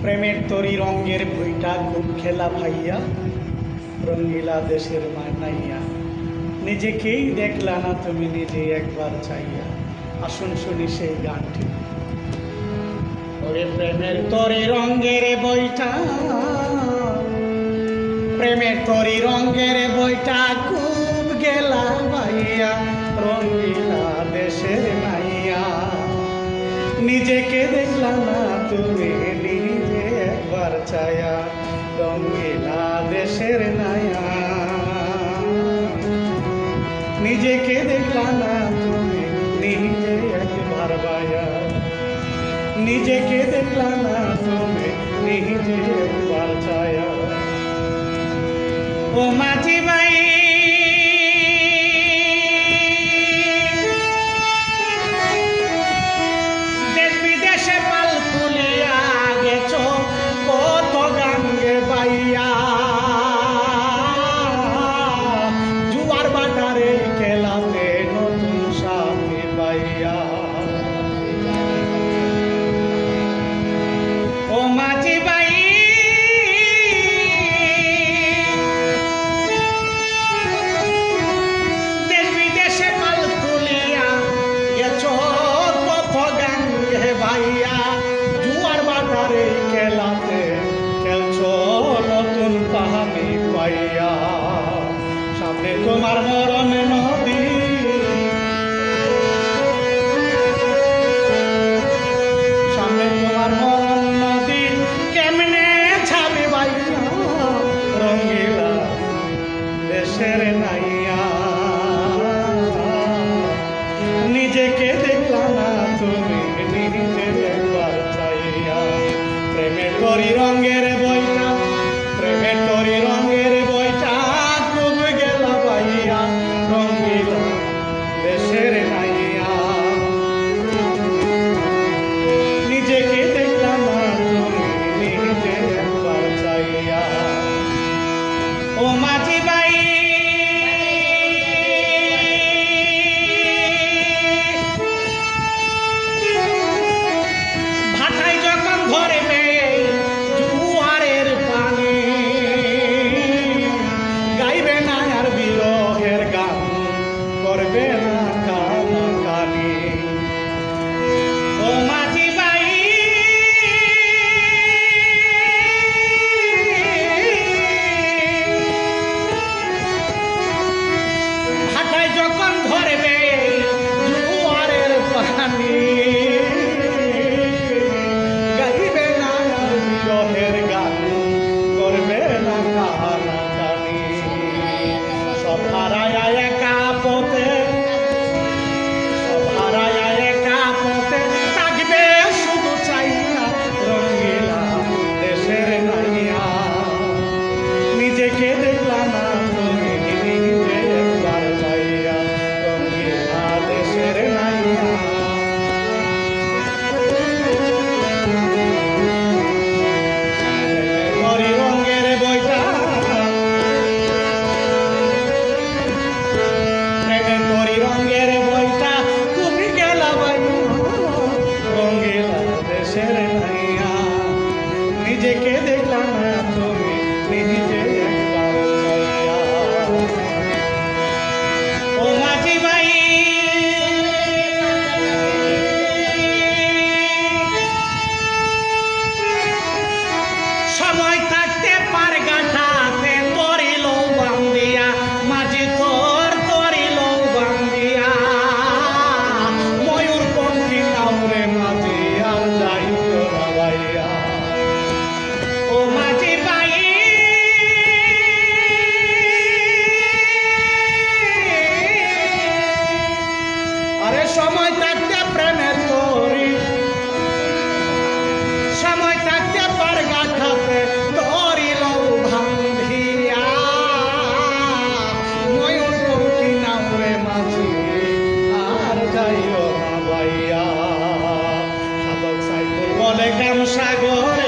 প্রেমের তরি রঙের বইটা খুব খেলা ভাইয়া রঙ্গিলা দেশের মানাইয়া। নিজেকেই দেখলা না তুমি নিজে একবার চাইয়া। আসুন শুনি সেই গানটি। ওরে প্রেমের তরি রঙের বইটা প্রেমের তরি রঙের বইটা খুব গেলা ভাইয়া রঙ্গিলা দেশের নাই নিজেকে দেখলাম না, তুমি নিজে একবার ছায়া রঙিলা দেশের নায়া। নিজেকে দেখলাম না, তুমি নিজে একবার বায়া। নিজেকে দেখলাম না, তুমি নিজে একবার ছায়া। ও মাঝি ভাই حرم বলে গান সাগর